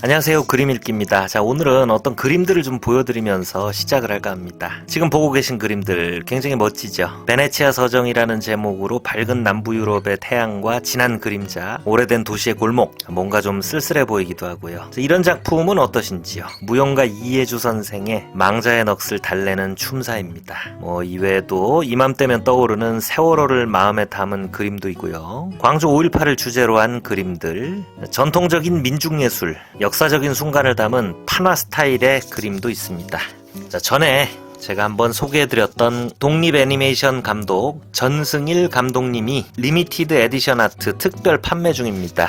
안녕하세요. 그림읽기입니다. 자 오늘은 어떤 그림들을 좀 보여드리면서 시작을 할까 합니다. 지금 보고 계신 그림들 굉장히 멋지죠? 베네치아 서정이라는 제목으로 밝은 남부 유럽의 태양과 진한 그림자 오래된 도시의 골목 뭔가 좀 쓸쓸해 보이기도 하고요. 자, 이런 작품은 어떠신지요? 무용가 이해주 선생의 망자의 넋을 달래는 춤사입니다. 뭐 이외에도 이맘때면 떠오르는 세월호를 마음에 담은 그림도 있고요. 광주 5.18을 주제로 한 그림들 전통적인 민중예술 역사적인 순간을 담은 판화 스타일의 그림도 있습니다. 자, 전에 제가 한번 소개해드렸던 독립 애니메이션 감독 전승일 감독님이 리미티드 에디션 아트 특별 판매 중입니다.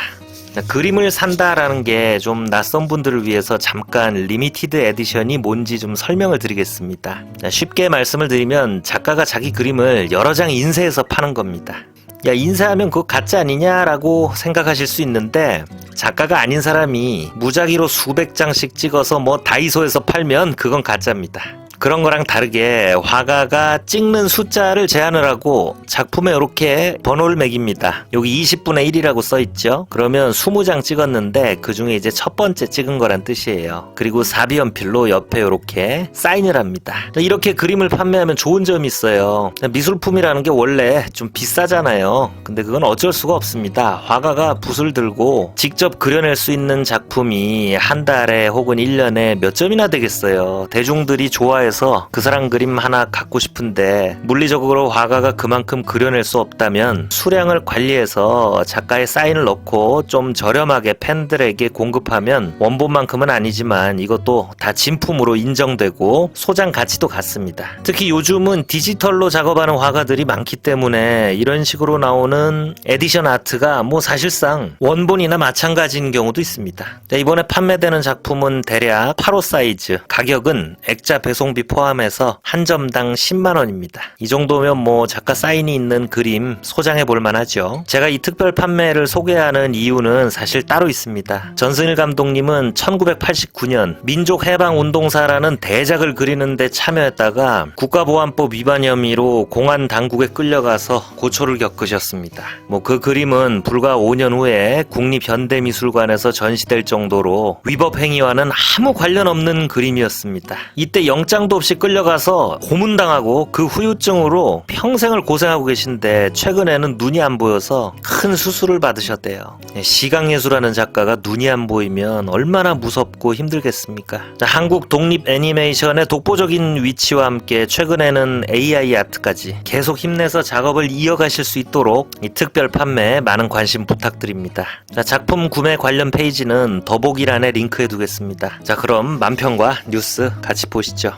자, 그림을 산다라는 게 좀 낯선 분들을 위해서 잠깐 리미티드 에디션이 뭔지 좀 설명을 드리겠습니다. 자, 쉽게 말씀을 드리면 작가가 자기 그림을 여러 장 인쇄해서 파는 겁니다. 야, 인쇄하면 그거 가짜 아니냐라고 생각하실 수 있는데 작가가 아닌 사람이 무작위로 수백 장씩 찍어서 뭐 다이소에서 팔면 그건 가짜입니다. 그런 거랑 다르게 화가가 찍는 숫자를 제한을 하고 작품에 이렇게 번호를 매깁니다. 여기 20분의 1이라고 써 있죠. 그러면 20장 찍었는데 그 중에 이제 첫 번째 찍은 거란 뜻이에요. 그리고 사비연필로 옆에 이렇게 사인을 합니다. 이렇게 그림을 판매하면 좋은 점이 있어요. 미술품이라는 게 원래 좀 비싸잖아요. 근데 그건 어쩔 수가 없습니다. 화가가 붓을 들고 직접 그려낼 수 있는 작품이 한 달에 혹은 1년에 몇 점이나 되겠어요. 대중들이 좋아해 해서 그 사람 그림 하나 갖고 싶은데 물리적으로 화가가 그만큼 그려낼 수 없다면 수량을 관리해서 작가의 사인을 넣고 좀 저렴하게 팬들에게 공급하면 원본만큼은 아니지만 이것도 다 진품으로 인정되고 소장 가치도 같습니다. 특히 요즘은 디지털로 작업하는 화가들이 많기 때문에 이런 식으로 나오는 에디션 아트가 뭐 사실상 원본이나 마찬가지인 경우도 있습니다. 자, 이번에 판매되는 작품은 대략 8호 사이즈, 가격은 액자 배송비 가격비 포함해서 한 점당 10만 원입니다. 이 정도면 뭐 작가 사인이 있는 그림 소장해 볼 만 하죠. 제가 이 특별 판매를 소개하는 이유는 사실 따로 있습니다. 전승일 감독님은 1989년 민족 해방 운동사라는 대작을 그리는데 참여했다가 국가보안법 위반 혐의로 공안 당국에 끌려가서 고초를 겪으셨습니다. 뭐 그 그림은 불과 5년 후에 국립현대미술관에서 전시될 정도로 위법 행위와는 아무 관련 없는 그림이었습니다. 이때 영장 영도 없이 끌려가서 고문당하고 그 후유증으로 평생을 고생하고 계신데 최근에는 눈이 안 보여서 큰 수술을 받으셨대요. 예, 시강예수라는 작가가 눈이 안 보이면 얼마나 무섭고 힘들겠습니까? 자, 한국 독립 애니메이션의 독보적인 위치와 함께 최근에는 AI 아트까지 계속 힘내서 작업을 이어가실 수 있도록 이 특별 판매에 많은 관심 부탁드립니다. 자, 작품 구매 관련 페이지는 더보기란에 링크해 두겠습니다. 자, 그럼 만평과 뉴스 같이 보시죠.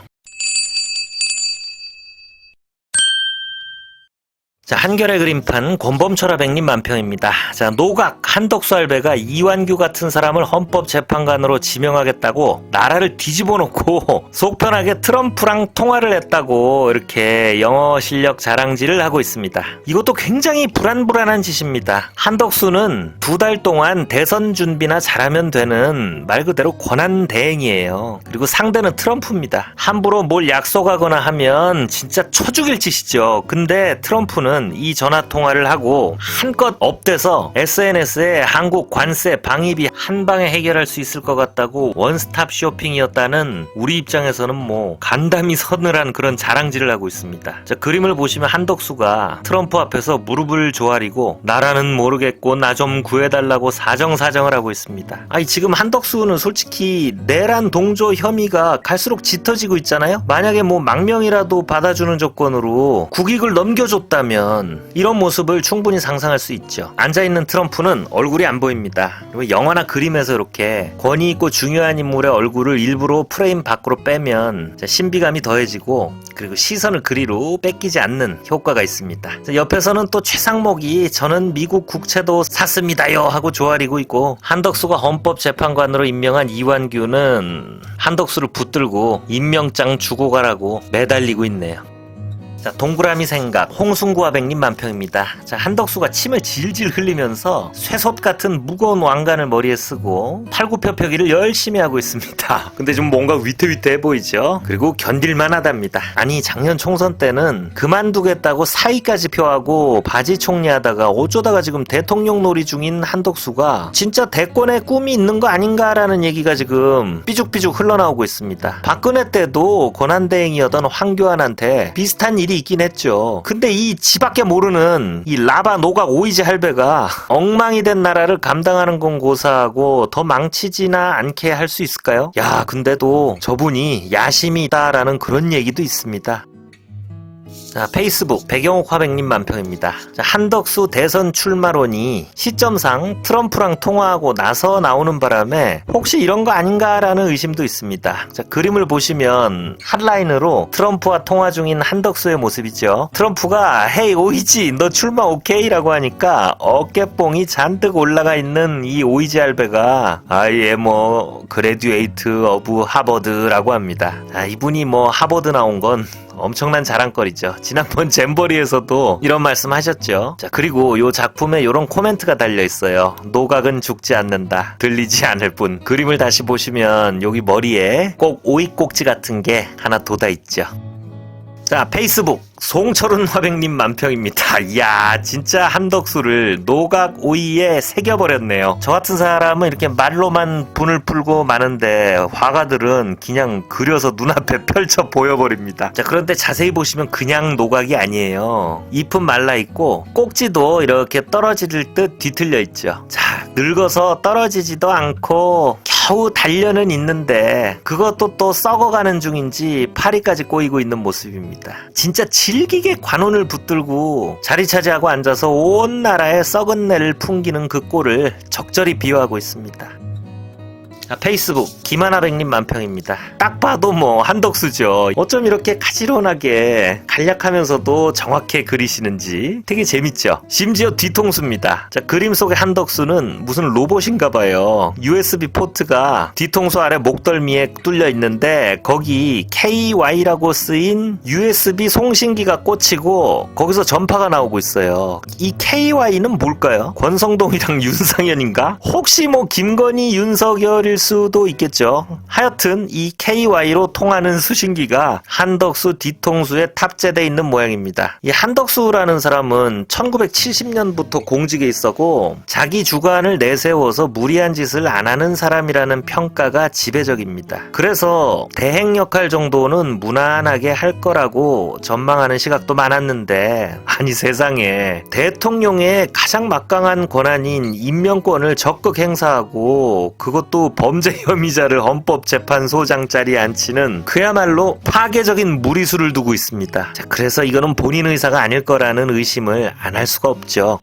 자, 한결의 그림판 권범철화백님 만평입니다. 자, 노각 한덕수 할배가 이완규 같은 사람을 헌법재판관으로 지명하겠다고 나라를 뒤집어 놓고 속편하게 트럼프랑 통화를 했다고 이렇게 영어 실력 자랑질을 하고 있습니다. 이것도 굉장히 불안불안한 짓입니다. 한덕수는 두 달 동안 대선 준비나 잘하면 되는 말 그대로 권한 대행이에요. 그리고 상대는 트럼프입니다. 함부로 뭘 약속하거나 하면 진짜 쳐 죽일 짓이죠. 근데 트럼프는 이 전화 통화를 하고 한껏 업돼서 SNS에 한국 관세 방위비 한 방에 해결할 수 있을 것 같다고 원스톱 쇼핑이었다는 우리 입장에서는 뭐 간담이 서늘한 그런 자랑질을 하고 있습니다. 자, 그림을 보시면 한덕수가 트럼프 앞에서 무릎을 조아리고 나라는 모르겠고 나 좀 구해달라고 사정사정을 하고 있습니다. 아니 지금 한덕수는 솔직히 내란 동조 혐의가 갈수록 짙어지고 있잖아요. 만약에 뭐 망명이라도 받아주는 조건으로 국익을 넘겨줬다면 보면 이런 모습을 충분히 상상할 수 있죠. 앉아있는 트럼프는 얼굴이 안 보입니다. 그리고 영화나 그림에서 이렇게 권위 있고 중요한 인물의 얼굴을 일부러 프레임 밖으로 빼면 신비감이 더해지고 그리고 시선을 그리로 뺏기지 않는 효과가 있습니다. 옆에서는 또 최상목이 저는 미국 국채도 샀습니다요 하고 조아리고 있고 한덕수가 헌법재판관으로 임명한 이완규는 한덕수를 붙들고 임명장 주고 가라고 매달리고 있네요. 자, 동그라미 생각, 홍순구아백님 만평입니다. 자, 한덕수가 침을 질질 흘리면서 쇠솥 같은 무거운 왕관을 머리에 쓰고 팔굽혀펴기를 열심히 하고 있습니다. 근데 좀 뭔가 위태위태해 보이죠? 그리고 견딜만 하답니다. 아니, 작년 총선 때는 그만두겠다고 사의까지 표하고 바지 총리하다가 어쩌다가 지금 대통령 놀이 중인 한덕수가 진짜 대권에 꿈이 있는 거 아닌가라는 얘기가 지금 삐죽삐죽 흘러나오고 있습니다. 박근혜 때도 권한대행이었던 황교안한테 비슷한 일이 있긴 했죠. 근데 이 지밖에 모르는 이 라바 노각 오이지 할배가 엉망이 된 나라를 감당하는 건 고사하고 더 망치지나 않게 할 수 있을까요? 야, 근데도 저분이 야심이 있다라는 그런 얘기도 있습니다. 자, 페이스북 배경옥 화백님 만평입니다. 자, 한덕수 대선 출마론이 시점상 트럼프랑 통화하고 나서 나오는 바람에 혹시 이런 거 아닌가라는 의심도 있습니다. 자, 그림을 보시면 핫라인으로 트럼프와 통화 중인 한덕수의 모습이죠. 트럼프가 헤이 오이지 너 출마 오케이라고 하니까 어깨뽕이 잔뜩 올라가 있는 이 오이지 할배가 아예 뭐 그레듀에이트 어브 하버드라고 합니다. 자, 이분이 뭐 하버드 나온 건 엄청난 자랑거리죠. 지난번 잼버리에서도 이런 말씀 하셨죠. 자, 그리고 요 작품에 요런 코멘트가 달려 있어요. 노각은 죽지 않는다. 들리지 않을 뿐. 그림을 다시 보시면 여기 머리에 꼭 오이 꼭지 같은 게 하나 돋아 있죠. 자, 페이스북 송철은 화백님 만평입니다. 이야, 진짜 한덕수를 노각 오이에 새겨버렸네요. 저 같은 사람은 이렇게 말로만 분을 풀고 마는데 화가들은 그냥 그려서 눈앞에 펼쳐 보여버립니다. 자, 그런데 자세히 보시면 그냥 노각이 아니에요. 잎은 말라 있고 꼭지도 이렇게 떨어질 듯 뒤틀려 있죠. 자, 늙어서 떨어지지도 않고 겨우 단련은 있는데 그것도 또 썩어가는 중인지 파리까지 꼬이고 있는 모습입니다. 진짜 질기게 관혼을 붙들고 자리 차지하고 앉아서 온 나라에 썩은 내를 풍기는 그 꼴을 적절히 비유하고 있습니다. 자, 페이스북 김하나백님 만평입니다. 딱 봐도 뭐 한덕수죠. 어쩜 이렇게 가지런하게 간략하면서도 정확해 그리시는지 되게 재밌죠. 심지어 뒤통수입니다. 자 그림 속의 한덕수는 무슨 로봇인가 봐요. USB 포트가 뒤통수 아래 목덜미에 뚫려 있는데 거기 KY라고 쓰인 USB 송신기가 꽂히고 거기서 전파가 나오고 있어요. 이 KY는 뭘까요? 권성동이랑 윤상현인가? 혹시 뭐 김건희 윤석열일 수도 있겠죠. 하여튼 이 KY로 통하는 수신기가 한덕수 뒤통수에 탑재돼 있는 모양입니다. 이 한덕수라는 사람은 1970년부터 공직에 있었고 자기 주관을 내세워서 무리한 짓을 안 하는 사람이라는 평가가 지배적입니다. 그래서 대행 역할 정도는 무난하게 할 거라고 전망하는 시각도 많았는데 아니 세상에 대통령의 가장 막강한 권한인 임명권을 적극 행사하고 그것도 범죄 혐의자를 헌법재판소 장 자리에 앉히는 그야말로 파괴적인 무리수를 두고 있습니다. 자, 그래서 이거는 본인 의사가 아닐 거라는 의심을 안 할 수가 없죠.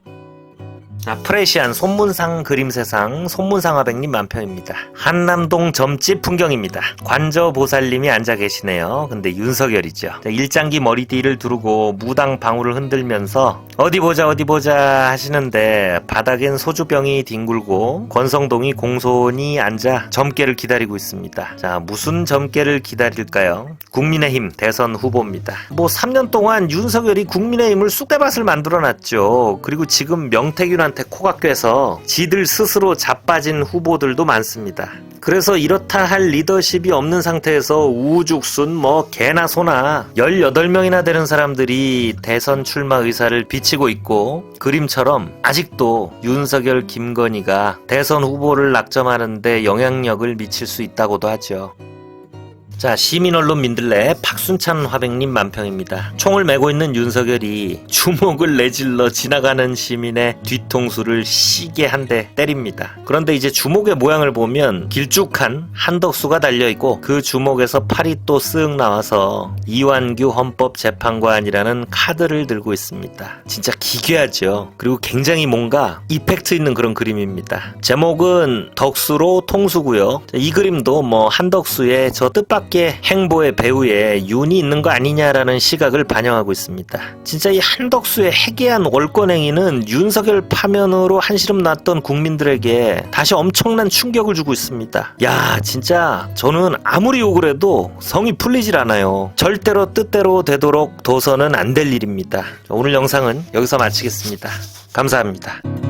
자, 프레시안 손문상 그림세상 손문상화백님 만평입니다. 한남동 점집 풍경입니다. 관저보살님이 앉아 계시네요. 근데 윤석열이죠. 자, 일장기 머리띠를 두르고 무당 방울을 흔들면서 어디 보자 어디 보자 하시는데 바닥엔 소주병이 뒹굴고 권성동이 공손히 앉아 점괘를 기다리고 있습니다. 자, 무슨 점괘를 기다릴까요? 국민의힘 대선 후보입니다. 뭐 3년 동안 윤석열이 국민의힘을 쑥대밭을 만들어놨죠. 그리고 지금 명태균한테 코가 꿰서 지들 스스로 자빠진 후보들도 많습니다. 그래서 이렇다 할 리더십이 없는 상태에서 우죽순 뭐 개나 소나 18명이나 되는 사람들이 대선 출마 의사를 비치고 있고 그림처럼 아직도 윤석열 김건희가 대선 후보를 낙점하는데 영향력을 미칠 수 있다고도 하죠. 자, 시민 언론 민들레 박순찬 화백님 만평입니다. 총을 메고 있는 윤석열이 주먹을 내질러 지나가는 시민의 뒤통수를 시게 한대 때립니다. 그런데 이제 주먹의 모양을 보면 길쭉한 한덕수가 달려있고 그 주먹에서 팔이 또 쓱 나와서 이완규 헌법재판관이라는 카드를 들고 있습니다. 진짜 기괴하죠. 그리고 굉장히 뭔가 이펙트 있는 그런 그림입니다. 제목은 덕수로 통수고요. 이 그림도 뭐 한덕수의 저 뜻밖의 함께 행보의 배후에 윤이 있는 거 아니냐라는 시각을 반영하고 있습니다. 진짜 이 한덕수의 해괴한 월권 행위는 윤석열 파면으로 한시름 났던 국민들에게 다시 엄청난 충격을 주고 있습니다. 야, 진짜 저는 아무리 욕을 해도 성이 풀리질 않아요. 절대로 뜻대로 되도록 둬서는 안 될 일입니다. 오늘 영상은 여기서 마치겠습니다. 감사합니다.